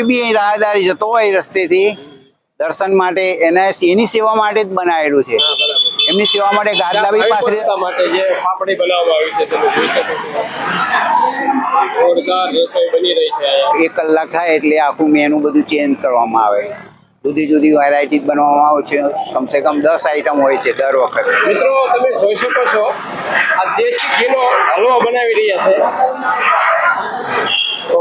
કોઈ બી અહીં રાહદારી જતો હોય રસ્તેથી દર્શન માટે એને એની સેવા માટે જ બનાવેલું છે. એમની સેવા માટે ગાદલાભાઈ પાસે માટે જે પાપડી બનાવવામાં આવી છે તમે જોઈ શકો જોરદાર રસોઈ બની રહી છે એક કલાક થાય એટલે આખું મેનુ બધું ચેન્જ કરવામાં આવે. જુદી જુદી વેરાયટી બનાવવામાં આવે છે. કમસે કમ દસ આઈટમ હોય છે દર વખતે. મિત્રો તમે જોઈ શકો છો આ દેશી ઘીનો હલવો બનાવી રહ્યા છે. તો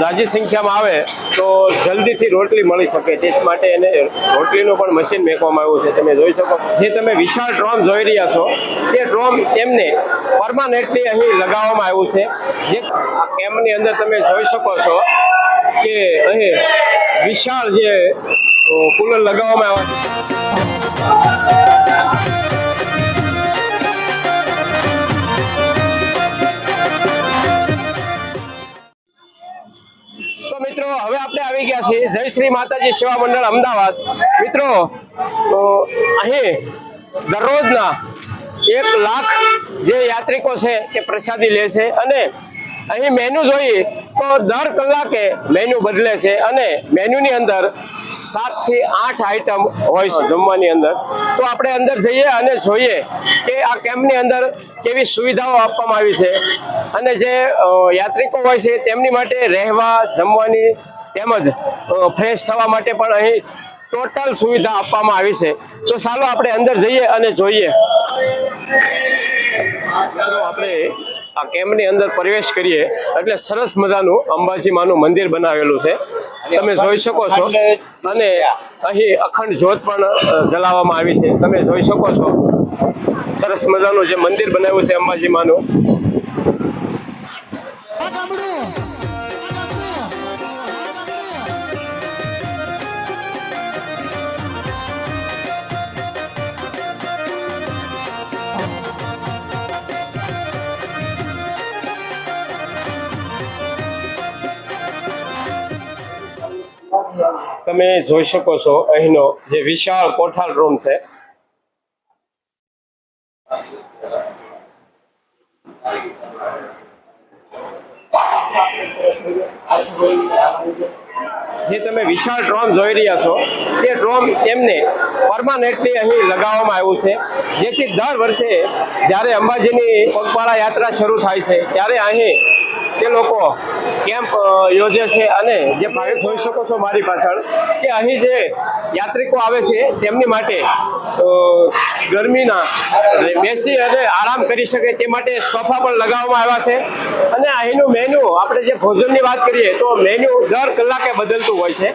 લાજી સંખ્યામાં આવે તો જલ્દીથી રોટલી મળી શકે તે માટે એને રોટલીનું પણ મશીન મેકવામાં આવ્યું છે. તમે જોઈ શકો જે તમે વિશાળ ડ્રોમ જોઈ રહ્યા છો, તે ડ્રોમ એમને પરમાનન્ટલી અહીં લગાવવામાં આવ્યું છે. જે આ કેમ્પની અંદર તમે જોઈ શકો છો કે અહીં વિશાળ જે કુલર લગાવવામાં આવ્યા છે. હવે આપણે આવી ગયા છીએ. જય શ્રી માતાજી સેવા મંડળ અમદાવાદ. મિત્રો અહીં દરરોજના એક લાખ જે યાત્રિકો છે તે પ્રસાદી લે છે અને અહીં મેનુ જોઈએ તો દર કલાકે મેનુ બદલે છે અને મેન્યુની અંદર સાતથી આઠ આઈટમ હોય છે જમવાની અંદર. તો આપણે અંદર જઈએ અને જોઈએ કે આ કેમ્પની અંદર કેવી સુવિધાઓ આપવામાં આવી છે અને જે યાત્રિકો હોય છે તેમની માટે રહેવા, જમવાની તેમજ ફ્રેશ થવા માટે પણ અહીં ટોટલ સુવિધા આપવામાં આવી છે. તો ચાલો આપણે અંદર જઈએ અને જોઈએ. ચાલો આપણે આ કેમ્પની અંદર પ્રવેશ કરીએ. એટલે સરસ મજાનું અંબાજીમાનું મંદિર બનાવેલું છે. તમે જોઈ શકો છો. અને અહીં અખંડ જ્યોત પણ જલાવવામાં આવી છે. તમે જોઈ શકો છો. સરસ મજાનું જે મંદિર બનાવ્યું છે અંબાજી તમે જોઈ શકો છો અહીંનો જે વિશાળ કોઠાલ રૂમ છે. જે તમે વિશાળ ડ્રોમ જોઈ રહ્યા છો તે ડ્રોમ એમને પરમાનન્ટલી અહીં લગાવવામાં આવ્યું છે. જેથી દર વર્ષે જ્યારે અંબાજીની પગપાળા યાત્રા શરૂ થાય છે, ત્યારે અહીં તે લોકો કેમ્પ યોજે છે અને જે ભાવિક જોઈ શકો છો મારી પાછળ, કે અહીં જે યાત્રિકો આવે છે તેમની માટે ગરમીના બેસી અને આરામ કરી શકે તે માટે સોફા પણ લગાવવામાં આવ્યા છે. અને અહીંનું મેન્યુ આપણે જે ભોજનની વાત કરીએ તો મેન્યુ દર કલાકે બદલતું હોય છે.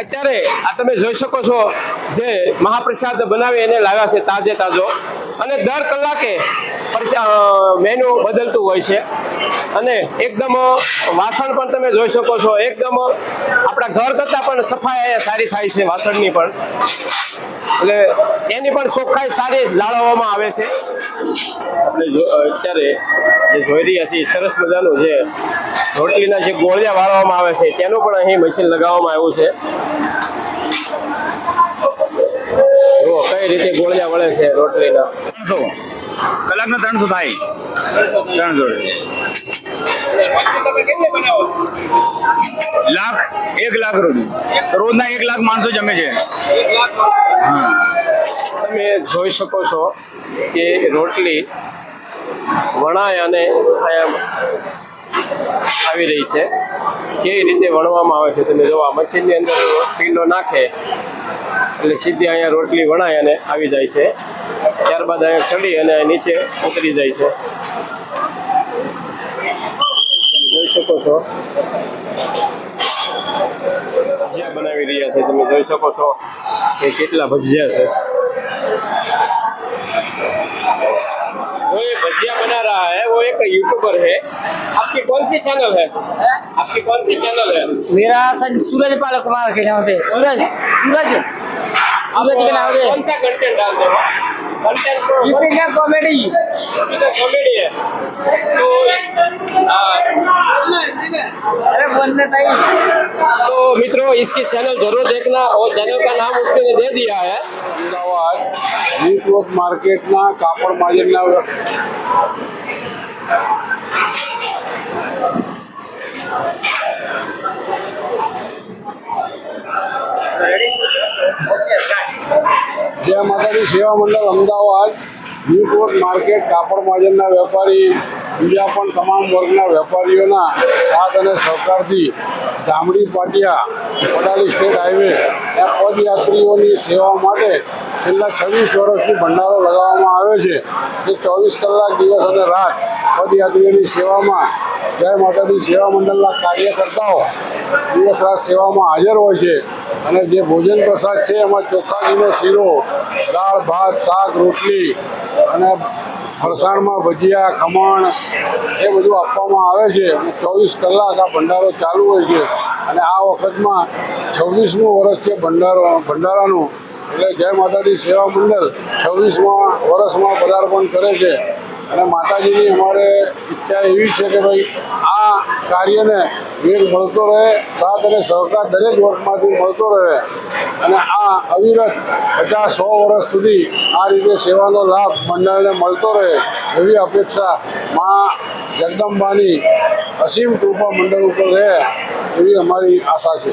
અત્યારે આ તમે જોઈ શકો છો જે મહાપ્રસાદ બનાવી એને લાવ્યા છે તાજે તાજો. અને દર કલાકે મેનુ બદલતું હોય છે. અને એકદમ વાસણ પણ તમે જોઈ શકો છો. એકદમ આપણા ઘર કરતાં પણ સફાઈ અહીંયા સારી થાય છે વાસણની પણ. એટલે એની પણ ચોખ્ખાઈ સારી જાળવવામાં આવે છે. આપણે અત્યારે જે જોઈ રહ્યા છીએ સરસ મજાનું જે રોટલીના જે ગોળિયા વાળવામાં આવે છે તેનું પણ અહીં મશીન લગાવવામાં આવ્યું છે. જુઓ કઈ રીતે ગોળિયા વળે છે રોટલીના. ત્રણસો. કલાકના ત્રણસો થાય. ત્રણસો લાખ, એક લાખ રોજ રોજના એક લાખ માણસો જમે છે. તમે જોઈ શકો છો કે રોટલી વણાય અને આવી રહી છે. કેવી રીતે વણવામાં આવે છે તમે જોવા મચ્છીની અંદર પીલો નાખે, એટલે સીધી અહીંયા રોટલી વણાય અને આવી જાય છે. ત્યારબાદ અહીંયા ચડી અને નીચે ઉતરી જાય છે. જોઈ શકો છો. ભજીયા બનાવી રહ્યા છે. તમે જોઈ શકો છો કે કેટલા ભજીયા છે. वो ये भजिया बना रहा है वो एक यूट्यूबर है। आपकी कौन सी चैनल है? आपकी कौन सी चैनल है? मेरा सूरज पाल कुमार के नाम से सूरज सूरज। आप सूरज के नाम कौन सा कंटेंट डालते हो? कंटेंट कॉमेडी कॉमेडी है? तो हाँ, अरे बनने नहीं तो मित्रों इसकी चैनल ज़रूर देखना और चैनल का नाम उसने दे दिया है। માર્કેટના કાપડ માર્જિનના જય માતાજી, સેવા મંડળ અમદાવાદ ન્યૂ માર્કેટ કાપડ માર્જિનના વેપારી, બીજા પણ તમામ વર્ગના વેપારીઓના સાથ અને સહકારથી ગામડી પાટિયા વડાલી સ્ટેટ હાઈવે ત્યાં પદયાત્રીઓની સેવા માટે છેલ્લા છવ્વીસ વર્ષથી ભંડારો લગાવવામાં આવે છે. જે ચોવીસ કલાક દિવસ અને રાત પદયાત્રીઓની સેવામાં, જય માતાજી સેવા મંડળના કાર્યકર્તાઓ દિવસ રાત સેવામાં હાજર હોય છે. અને જે ભોજન પ્રસાદ છે, એમાં ચોખ્ખાજીનો શીરો, દાળ, ભાત, શાક, રોટલી અને ફરસાણમાં ભજીયા, ખમણ એ બધું આપવામાં આવે છે. ચોવીસ કલાક આ ભંડારો ચાલુ હોય છે. અને આ વખતમાં છવ્વીસમું વર્ષ છે ભંડારો, ભંડારાનું. એટલે જય માતાજી સેવા મંડળ છવ્વીસમાં વર્ષમાં પદાર્પણ કરે છે. અને માતાજીની અમારે ઈચ્છા એવી છે કે ભાઈ આ કાર્યને વેગ મળતો રહે, સાથ અને સહકાર દરેક વર્ગમાંથી મળતો રહે. અને આ અવિરત પચાસ સો વર્ષ સુધી આ રીતે સેવાનો લાભ મંડળને મળતો રહે એવી અપેક્ષા મા જગદંબાની અસીમ કૃપા મંડળ ઉપર રહે એવી અમારી આશા છે.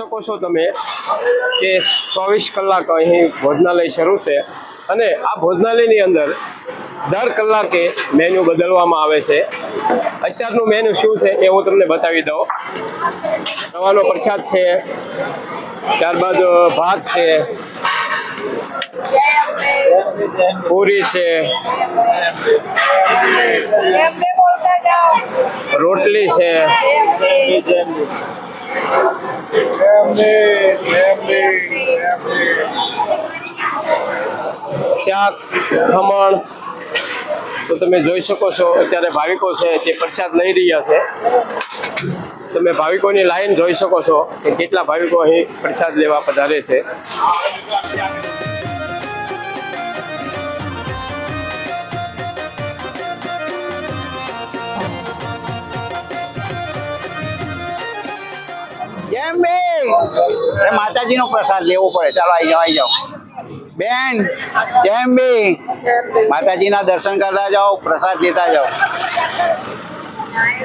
શકો છો તમે કે ચોવીસ કલાક અહીં ભોજનાલય શરૂ છે અને આ ભોજનાલયની અંદર દર કલાકે મેન્યુ બદલવામાં આવે છે. અત્યારનું મેન્યુ શું છે એ હું તમને બતાવી દઉં. રવાનો પ્રસાદ છે ત્યારબાદ ભાત છે, પૂરી છે, રોટલી બોલતા છે શાક ખમણ તો તમે જોઈ શકો છો, અત્યારે ભાવિકો છે તે પ્રસાદ લઈ રહ્યા છે. તમે ભાવિકોની લાઈન જોઈ શકો છો કે કેટલા ભાવિકો અહીં પ્રસાદ લેવા પધારે છે. જેમ બેન અરે માતાજીનો પ્રસાદ લેવો પડે. ચાલો આવી જાઓ આવી જાઓ. બેન કેમ બે માતાજીના દર્શન કરતા જાઓ, પ્રસાદ લેતા જાઓ.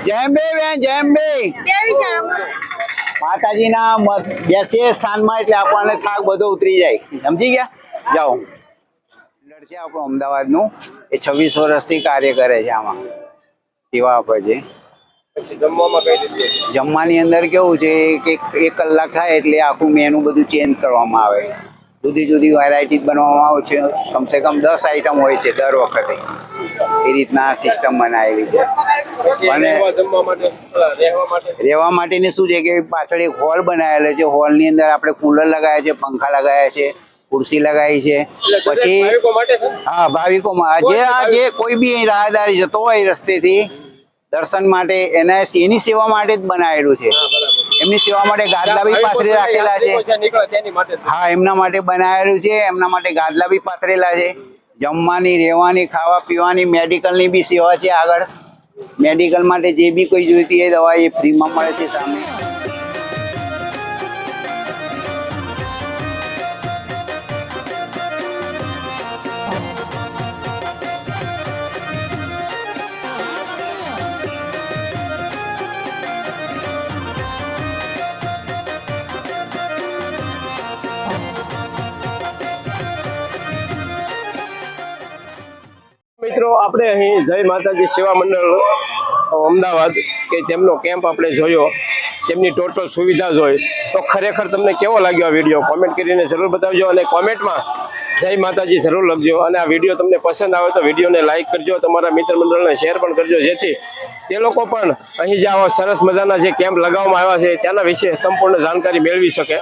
જેમ બે બેન જેમ બે માતાજીના બેસીએ સ્થાનમાં એટલે આપણને થાક બધો ઉતરી જાય. સમજી ગયા? જાઓ. છે આપણું અમદાવાદનું. એ છવ્વીસ વર્ષથી કાર્ય કરે છે આમાં. સેવા આપે છે. જમવાની અંદર કેવું છે કે એક- કલાક થાય એટલે આખું મેનુ બધું ચેન્જ કરવામાં આવે. જુદી જુદી વેરાયટી બનાવવામાં આવે છે. કમસે કમ દસ આઈટમ હોય છે દર વખતે. એ રીતના સિસ્ટમ બનાવેલી છે. અને રહેવા માટેની શું છે કે પાછળ એક હોલ બનાવેલો છે. હોલની અંદર આપણે કુલર લગાવ્યા છે પંખા લગાવ્યા છે ખુરશી લગાવી છે પછી હા ભાવિકોમાં. જે આ જે કોઈ બી રાહદારી જતો હોય રસ્તેથી દર્શન માટે એને એની સેવા માટે જ બનાવેલું છે. એમની સેવા માટે ગાદલા બી પાથરી રાખેલા છે. હા એમના માટે બનાવેલું છે એમના માટે ગાદલા બી પાથરેલા છે. જમવાની રહેવાની ખાવા પીવાની મેડિકલની બી સેવા છે આગળ. મેડિકલ માટે જે બી કોઈ જોઈતી એ દવા એ ફ્રીમાં મળે છે સામે. મિત્રો, આપણે અહીં જય માતાજી સેવા મંડળ અમદાવાદ, કે તેમનો કેમ્પ આપણે જોયો તેમની ટોટલ સુવિધા જોઈ, તો ખરેખર તમને કેવો લાગ્યો આ વીડિયો કોમેન્ટ કરીને જરૂર બતાવજો અને કોમેન્ટમાં જય માતાજી જરૂર લખજો. અને આ વીડિયો તમને પસંદ આવે તો વિડીયોને લાઇક કરજો, તમારા મિત્ર મંડળને શેર પણ કરજો, જેથી તે લોકો પણ અહીં જે આવા સરસ મજાના જે કેમ્પ લગાવવામાં આવ્યા છે, તેના વિશે સંપૂર્ણ જાણકારી મેળવી શકે.